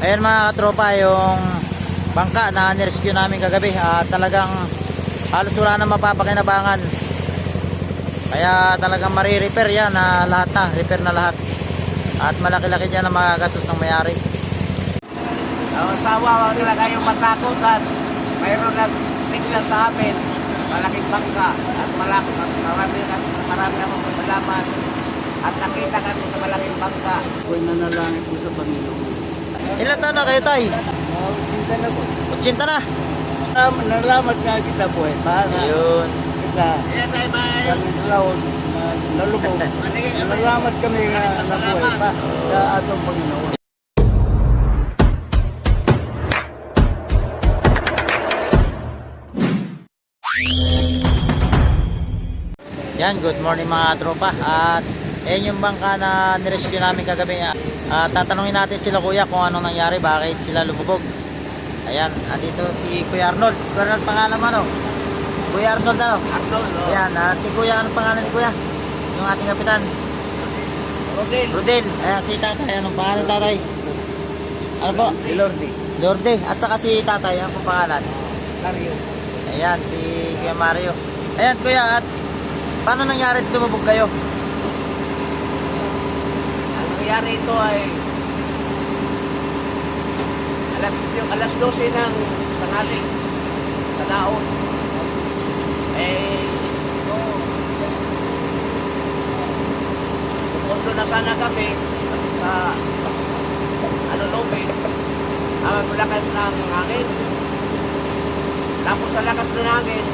Ayan mga katropa yung bangka na nirescue namin kagabi. at talagang halos wala na mapapakinabangan. Kaya talagang marirepair yan na lahat na. Repair na lahat. At malaki-laki dyan ang mga gastos ng mayari. Ang asawa, wag talaga yung matakot at mayroon na bigla sa amin. Malaking bangka at malaki, marami, marami akong malaman at nakita kami sa malaking bangka. Ako'y nanalangin po sa Panginoon. Ilan taon na kayo tay? Uh, cinta na po. 80 na. Nalaman, nalaman nga kita po eh. Paano Ayun. kita Kaya tayo may... kami laon na nalubog. Nalamat kami nga sa buhay pa sa atong Panginoon. Yan, good morning mga tropa. At ayan yung bangka na nirescue namin kagabi. At tatanungin natin sila kuya kung anong nangyari, bakit sila lumubog. Ayan, andito si Kuya Arnold. Kuya Arnold, pangalan mo ano? Kuya Arnold ano? Arnold, no? Ayan, at si Kuya, anong pangalan ni Kuya? Yung ating kapitan. Rodel. Rodel. Ayan, si tatay. Anong pangalan tatay? Ano po? Si Lordi. Lorde. At saka si tatay. Ano po pangalan? Dario. Ayan, si Kuya Mario. Ayan, Kuya, at paano nangyari lumubog kayo? Ang nangyari ito ay alas, yung alas 12 ng tanghali sa laon. Eh, Pupunto na sana kami sa ano lobby ang lakas ng hangin. Tapos sa lakas ng hangin,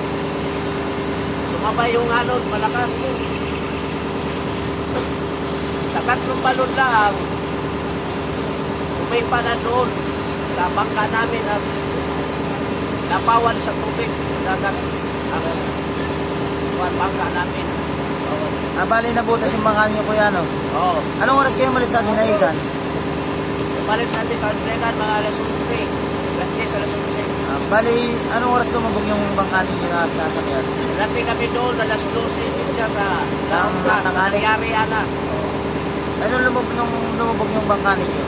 sumabay yung alon, malakas. Sa tatlong balon lang, sumipa na doon sa bangka namin at napawan sa tubig sa dagat ang ang bangka namin. Ah, bali nabutas yung bangka niyo, Kuya, no? Oo. Anong oras kayo umalis sa Dinaigan? Umalis kami sa Andregan mga alas 11. Alas 10, alas 11. Ah, bali, anong oras lumubog yung bangka ninyo na sinasakyan? Dati kami doon, alas 12 dito sa Ng Laongka, sa tanghali. nangyari ana. Anong lumubog, nung lumubog yung bangka ninyo?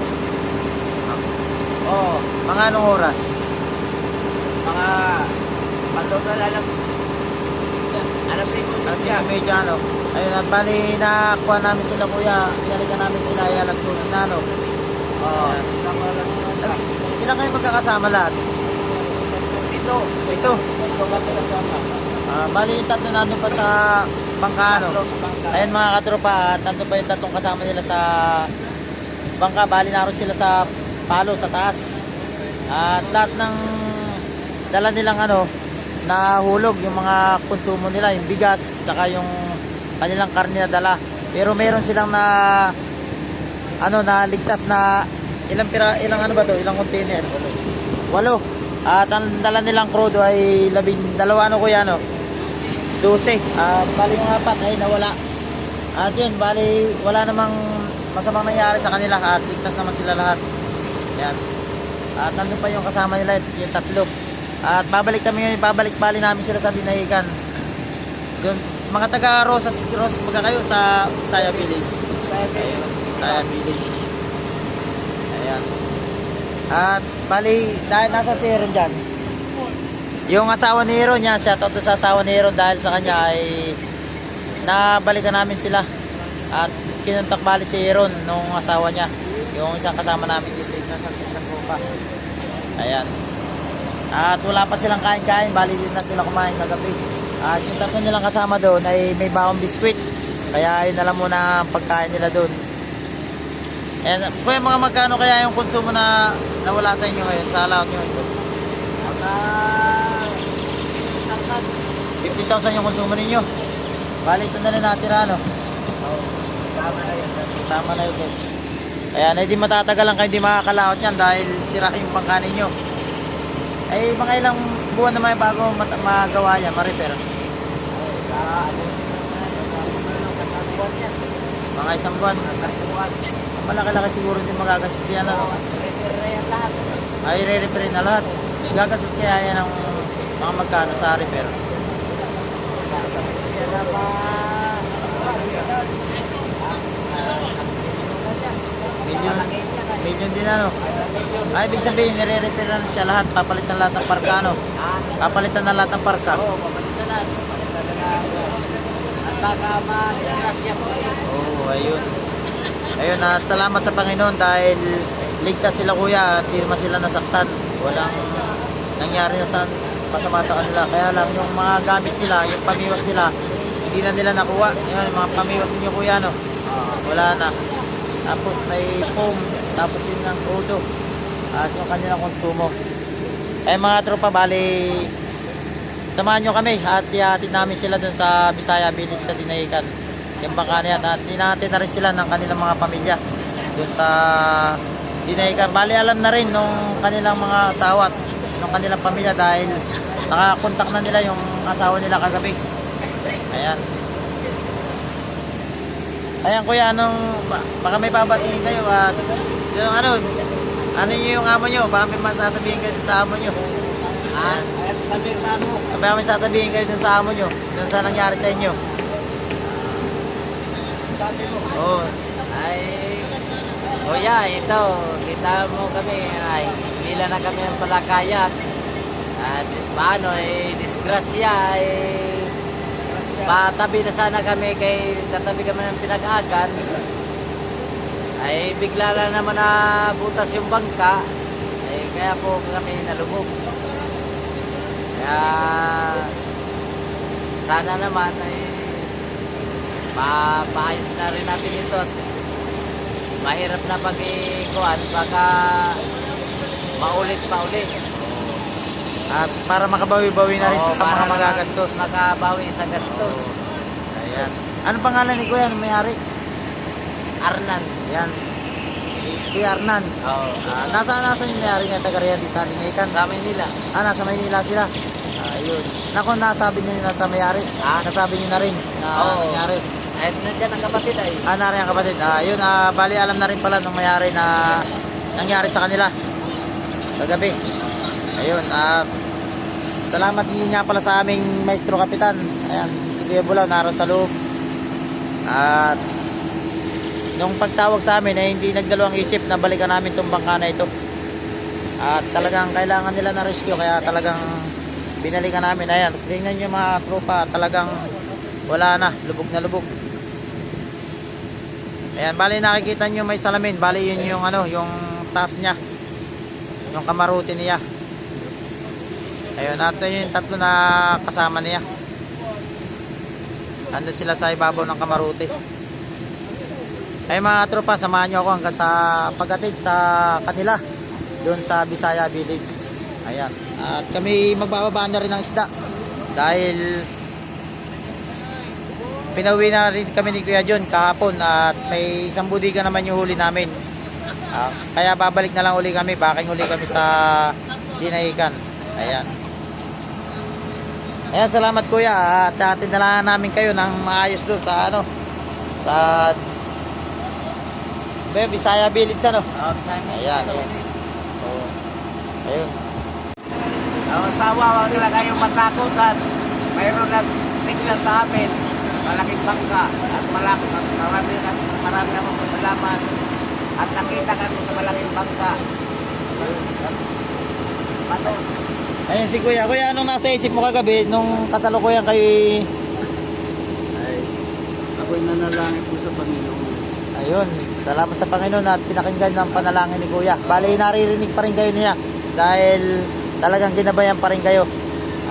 Oo, Mga anong oras? mga pagod na alas alas 5 Alas siya. 5 medya, ano? Ayun, at bali, nakuha namin sila, Kuya. Pinalikan namin sila ay alas 12 na, no? Oo, 12. Ilan kayo magkakasama lahat? Ito, Ito. ito kami kasama. Ah, bali, yung tatlo nandun pa sa bangka, bangka. Ayan mga katropa, at nandun pa yung tatlong kasama nila sa bangka. Bali naroon sila sa palo, sa taas. At lahat ng dala nilang ano, nahulog yung mga konsumo nila, yung bigas, tsaka yung kanilang karne na dala. Pero meron silang na ano na ligtas na ilang pira ilang ano ba to ilang container walo at ang dala nilang crudo ay labing dalawa ano kuya no 12 at bali yung apat ay nawala. At yun bali wala namang masamang nangyari sa kanila at ligtas naman sila lahat. Yan. At nandun pa yung kasama nila yung tatlo. At babalik kami ngayon babalik bali namin sila sa Dinahigan. Doon mga taga Rosas Rosas baga kayo sa Saya Village. Ayun, Saya Village. Ayan. At bali dahil nasa si Aaron dyan yung asawa ni Aaron yan shoutout to sa asawa ni Aaron dahil sa kanya ay nabalikan namin sila at kinuntak bali si Aaron nung asawa niya yung isang kasama namin dito isa sa sa grupa ayan. At wala pa silang kain-kain bali din na sila kumain kagabi. At yung tatlo nilang kasama doon ay may baong biskwit kaya yun na lang muna ang pagkain nila doon. And, kuya mga magkano kaya yung konsumo na nawala sa inyo ngayon sa allowed nyo ito? Nasa 50,000 yung konsumo ninyo. Bali ito na rin natira no? Sama na yan. Kasama na. Ayan, hindi matatagalan kayo hindi makakalaot yan dahil sira yung bangka ninyo. Ay, mga ilang buwan naman bago mat- magawa yan, ma-repair. Mga isang buwan. Malaki-laki siguro din magagastos diyan ano. Ay, re-repair na lahat. Gagastos kaya yan ng mga magkano sa repair. Million, din ano. Ay, ibig sabihin, nire-repair na siya lahat. Papalitan lahat ng parka, ano? Papalitan na lahat ng parka. Oo, papalitan na. Papalitan na. At baka ma-disgrasya po eh. Oo, ayun. Ayun, at salamat sa Panginoon dahil ligtas sila kuya at hindi sila nasaktan. Walang nangyari na sa masama sa kanila. Kaya lang yung mga gamit nila, yung pamiwas nila, hindi na nila nakuha. Yung mga pamiwas ninyo kuya, no? Wala na. Tapos may foam, tapos yun ng udo. At yung kanilang konsumo. Eh mga tropa, bali, samahan nyo kami at ihatid namin sila dun sa Bisaya Village sa Dinayikan. Yung bangka na yan. At hinahatid na rin sila ng kanilang mga pamilya dun sa Dinayikan. Bali, alam na rin nung kanilang mga asawa nung kanilang pamilya dahil nakakontak na nila yung asawa nila kagabi. Ayan. Ayan kuya, anong, ba- baka may babatiin kayo at yung ano, ano nyo yung amo nyo? Baka may masasabihin kayo sa amo nyo. Kaya sasabihin sa ano? Baka may sasabihin kayo sa amo nyo, dun sa nangyari sa inyo. Sabi mo. Oo. Ay, kuya, ito, kita mo kami, ay, bila na kami ang palakayat. At paano, eh, disgrasya, eh, patabi na sana kami kay tatabi kami ng pinag-agan. Ay, bigla lang naman na butas yung bangka. Eh, kaya po kami nalubog. Kaya, sana naman, ay, pa paayos na rin natin ito mahirap na pag ikuan baka maulit pa ulit At para makabawi-bawi na rin Oo, sa para mga naman magagastos. makabawi sa gastos Ayan. Anong pangalan ni Kuya? Anong may-ari? Arnan Ayan. Si Kuya Arnan. oh, Ah, nasa nasa yung may-ari nga taga Riyadh sa Dingaykan? sa Manila Ah, nasa Maynila sila. Ayun. Nako, nasabi niyo nasa may-ari. Ah? Nasabi niyo na rin na Oo. nangyari. at nandyan ang kapatid ay Ah, nari ang kapatid. Ah, yun, ah, bali alam na rin pala nung mayari na nangyari sa kanila. Kagabi. Ayun, at salamat din nga pala sa aming maestro kapitan. Ayan, si Kuya Bulaw, naro sa loob. At nung pagtawag sa amin ay hindi nagdalawang isip na balikan namin itong bangka na ito. At talagang kailangan nila na rescue kaya talagang binalikan namin. Ayan, tingnan nyo mga tropa, talagang wala na, lubog na lubog. Ayan, bali nakikita nyo may salamin. Bali yun yung ano, yung taas niya. Yung kamaruti niya. Ayun, at yun yung tatlo na kasama niya. Ando sila sa ibabaw ng kamaruti. Ay mga tropa, samahan nyo ako hanggang sa paghatid sa kanila. Doon sa Bisaya Village. Ayan. At kami magbababa na rin ng isda. Dahil pinauwi na rin kami ni Kuya John kahapon at may isang budiga naman yung huli namin. Ah, kaya babalik na lang uli kami, baking uli kami sa Dinahikan. Ayan. Ayan, salamat Kuya at atin na lang namin kayo ng maayos doon sa ano sa Ba, Bisaya Village ano. oh, sa Ayan, ayan. Oo. Ayun. ang asawa wag nila kayong matakot at mayroon nagtigla sa amin malaking bangka at malaki marami marami na mga malaman at nakita kami sa malaking bangka Pato, Ayun si Kuya. Kuya, anong nasa isip mo kagabi nung kasalukuyan kay Ay, ako'y nanalangin po sa Panginoon. Ayun, salamat sa Panginoon at pinakinggan ng panalangin ni Kuya. Bali, naririnig pa rin kayo niya dahil talagang ginabayan pa rin kayo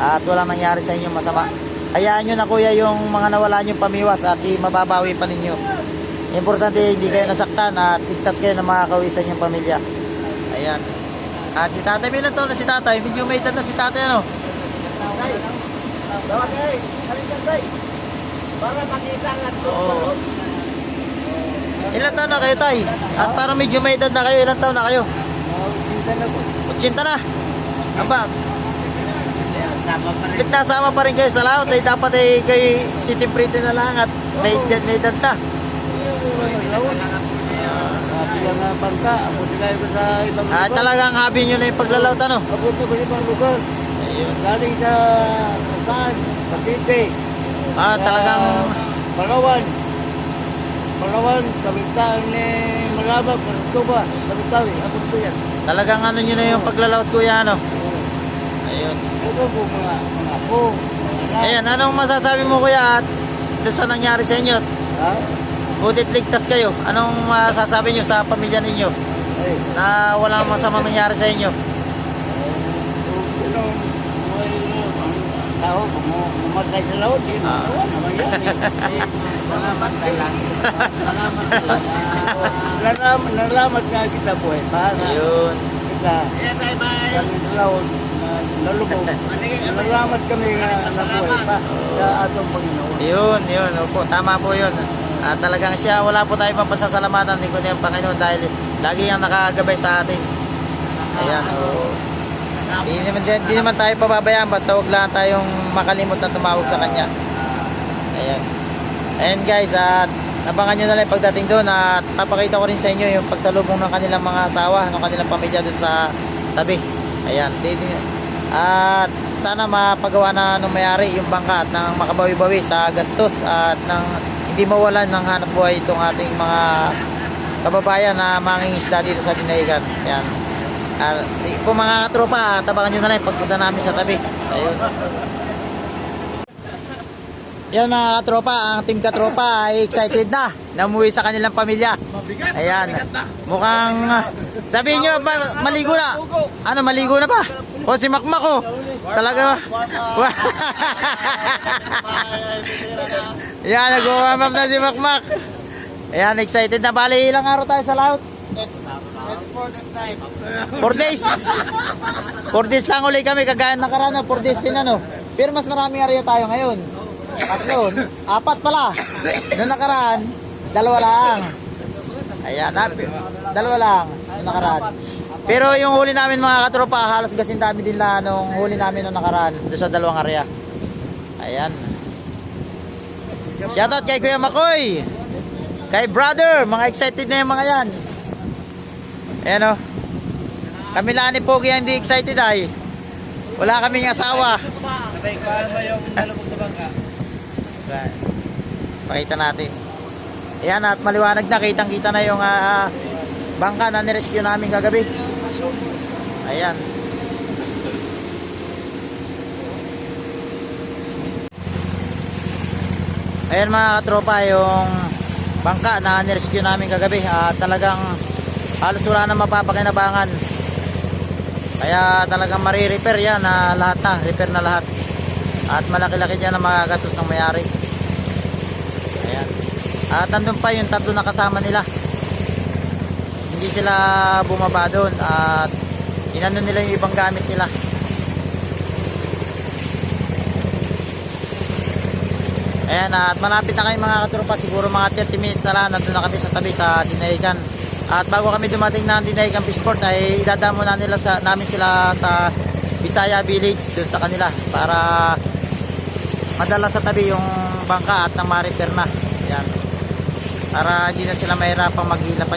at walang nangyari sa inyong masama. Hayaan nyo na Kuya yung mga nawala nyo pamiwas at mababawi pa ninyo. Importante hindi kayo nasaktan at ligtas kayo na makakauwi sa inyong pamilya. Ayan. At si tatay, bilang taon na si tatay? Medyo may edad na si tatay ano? Para makita ang ato. Oo. Ilan taon na kayo tay? At para medyo may edad na kayo, ilan taon na kayo? Cinta na po. 80 na. Aba, Sama pa rin. Bit nasama pa rin kayo sa laot ay dapat ay kayo city pretty na lang at may may edad lang na bangka, abot na kayo sa ibang Ah, lugar. talagang habi nyo na yung paglalawt ano. Abot na ba sa ibang lugar? Ayun. Galing sa saan? Cavite. Ah, talagang Palawan. Palawan, kabitaan ni salamat, ito ba? Tawi-tawi, ako po yan. Talagang ano nyo na yung paglalawat kuya ano. Ayun. Ito po mga, mga anak. Ayan, anong masasabi mo kuya at doon sa nangyari sa inyo? Ha? Butit ligtas kayo. Anong masasabi nyo sa pamilya ninyo Ay, na walang masamang nangyari sa inyo? Ang tao, kung umatay sa laot, yun, Ah. natawa naman yan. eh. Salamat na lang. Salamat na lang. Nalaman, nalaman nga kita buhay pa na Ayun. kita Kaya tayo ba? kami sa laot na nalubog. Nalaman kami nga na buhay pa sa atong Panginoon. Yun, yun. Opo, tama po yun. At talagang siya, wala po tayo pang pasasalamatan ni Kuya Panginoon dahil lagi ang nakagabay sa atin. Ayan, oo. Hindi naman, di, di naman tayo pababayaan basta wag lang tayong makalimot na tumawag sa kanya. Ayan. Ayan guys, at abangan nyo na lang pagdating doon at papakita ko rin sa inyo yung pagsalubong ng kanilang mga asawa, ng kanilang pamilya doon sa tabi. Ayan. Di, di, at sana mapagawa na nung mayari yung bangka at nang makabawi-bawi sa gastos at nang hindi mawalan ng hanap buhay itong ating mga kababayan na mangingisda dito sa Dinaigan. Ayan. Ah, sige po mga katropa, tabangan nyo na lang pagpunta namin sa tabi. Ayun. Yan mga katropa, ang team katropa ay excited na na umuwi sa kanilang pamilya. Ayan. Mukhang sabihin nyo, ba- maligo na. Ano, maligo na ba? O si Makmak oh. Talaga ba? Yan, nag-warm up na si Makmak. Ayan, excited na. Bali, ilang araw tayo sa laut? Let's, let's for this night. Four days. Four days lang ulit kami, kagaya ng karana, four days din ano. Pero mas maraming area tayo ngayon. Tatlo, apat pala. Noong nakaraan, dalawa lang. Ayan, ah, dalawa lang. Noong nakaraan. Pero yung huli namin mga katropa, halos gasin dami din lang nung huli namin noong nakaraan, doon sa dalawang area. Ayan. Shoutout kay Kuya Makoy. Kay brother, mga excited na yung mga yan. Ayan o. Kami lang ni Pogi hindi excited ay. Wala kaming asawa. Sabay, paano ba yung nalubog na bangka? Pakita natin. Ayan at maliwanag na. Kitang kita na yung ah, bangka na nirescue namin kagabi. Ayan. Ayan mga katropa yung bangka na nirescue namin kagabi. At talagang halos wala na mapapakinabangan. Kaya talagang mari-repair yan na lahat na. Repair na lahat. At malaki-laki dyan ang mga gastos ng mayari. Ayan. At nandun pa yung tatlo na kasama nila. Hindi sila bumaba doon at inano nila yung ibang gamit nila. Ayan, at malapit na kayo mga katropa, siguro mga 30 minutes na lang, nandun na kami sa tabi sa Dinaigan. At bago kami dumating ng Dinaigan Fishport ay idadamo na nila sa, namin sila sa Bisaya Village doon sa kanila para madala sa tabi yung bangka at na ma-repair na. Ayan. Para hindi na sila mahirapang maghila pa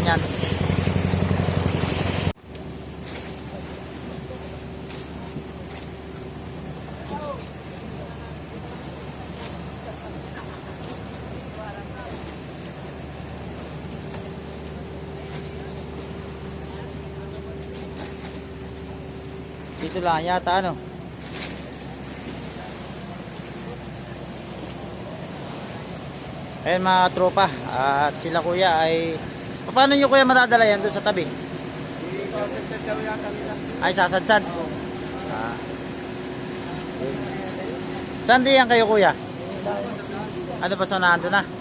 Dito lang yata ano. Ayan mga tropa at sila kuya ay paano nyo kuya madadala yan doon sa tabi? Ay sasadsad. Ah. Saan di yan kayo kuya? Ano pa sa nando na?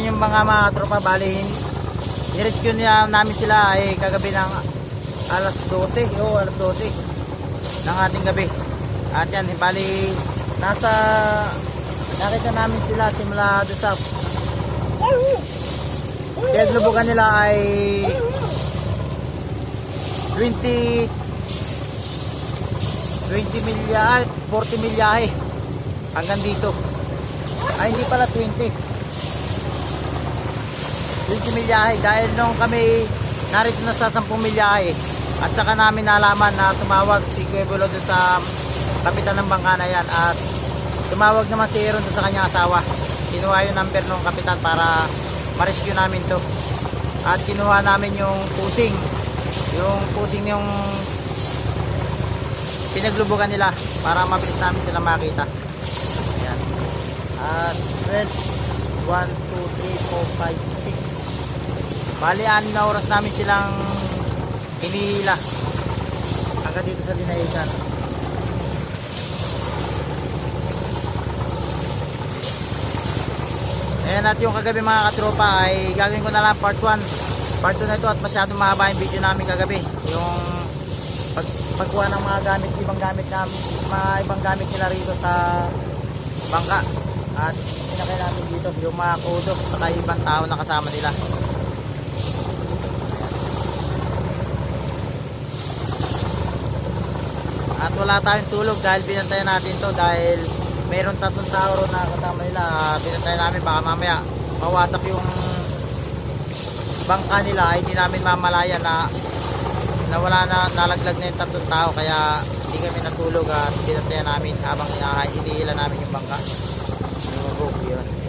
Ayan yung mga mga tropa bali nirescue niya namin sila ay kagabi ng alas 12 o alas 12 ng ating gabi at yan bali nasa nakita namin sila simula doon sa kaya lubugan nila ay 20 20 milya ay 40 milyahe hanggang dito Ay, hindi pala 20. 20 milyahe dahil nung kami narito na sa 10 milyahe at saka namin nalaman na tumawag si Cuebulo doon sa kapitan ng bangka na yan at tumawag naman si Aaron doon sa kanyang asawa. Kinuha yung number ng kapitan para ma-rescue namin to. At kinuha namin yung pusing yung pusing yung pinaglubugan nila para mabilis namin sila makita. Ayan. at friends 1, 2, 3, 4, 5, 6 bali 6 na oras namin silang hinihila. Hanggang dito sa dinaisan Ayan at yung kagabi mga katropa ay gagawin ko na lang part 1 part 2 na ito at masyadong mahaba yung video namin kagabi. Yung pag, pagkuha ng mga gamit ibang gamit namin mga ibang gamit nila rito sa bangka. At sinakay namin dito yung mga kudo at ibang tao na kasama nila at wala tayong tulog dahil binantayan natin to dahil mayroon tatlong tao ron na kasama nila. Binantayan namin baka mamaya mawasak yung bangka nila. Ay hindi namin mamalaya na nawala na nalaglag na yung tatlong tao. Kaya hindi kami natulog at binantayan namin habang inihila namin yung bangka lumabog yun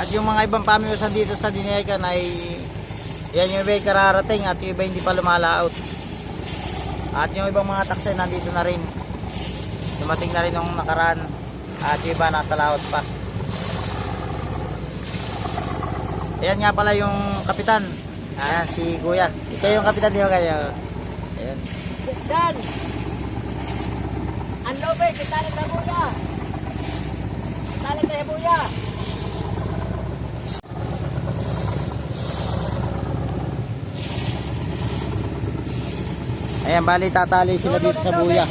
At yung mga ibang pamiusan dito sa Dinecan ay yan yung iba ay kararating at yung iba hindi pa lumalaot. At yung ibang mga taxi nandito na rin. Dumating na rin nung nakaraan. At yung iba nasa laot pa. Ayan nga pala yung kapitan. Ayan si Kuya. Ikaw yung kapitan niyo kaya. Ayan. Dan! Ba? Kita na sa buya! Kita na buya! Ayan bali tatali sila dito sa buya.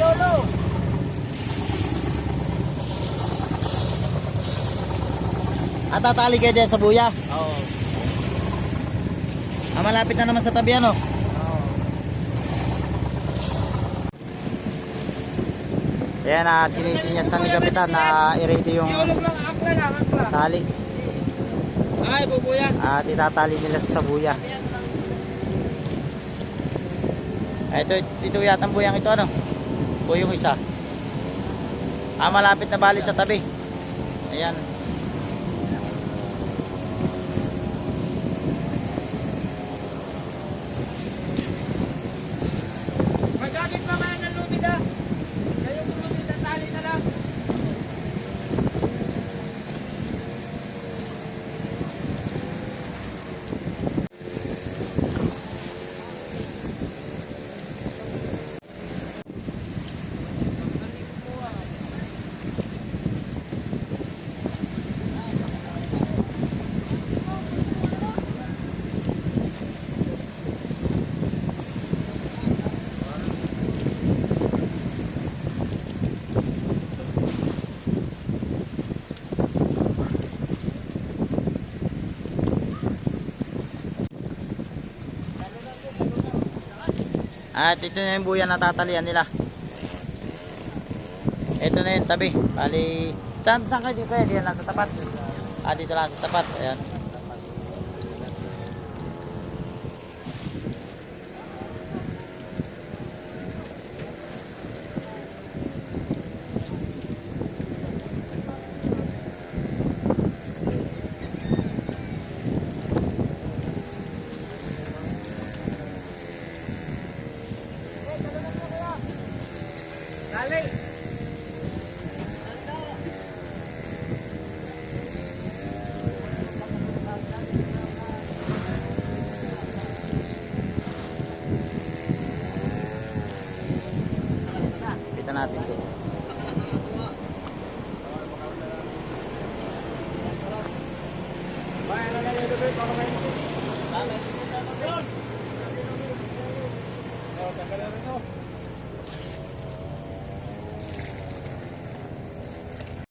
At tatali kayo din sa buya. Oo. Ah, malapit na naman sa tabi ano. Oo. Ayan at sinisinyas na ni Kapitan na i-ready yung tali. Ay, bubuyan. At itatali nila sa buya. Ay, ito, ito yata ang buyang ito ano? O yung isa. Ah, malapit na bali sa tabi. Ayan. Magagis pa kaya ng lumida. Kayo kung lumida, tali na lang. At ito na yung buya na tatalian nila. Ito na yung tabi. Bali, saan, saan kayo dito? Diyan lang sa tapat. Ah, dito lang sa tapat. Ayan.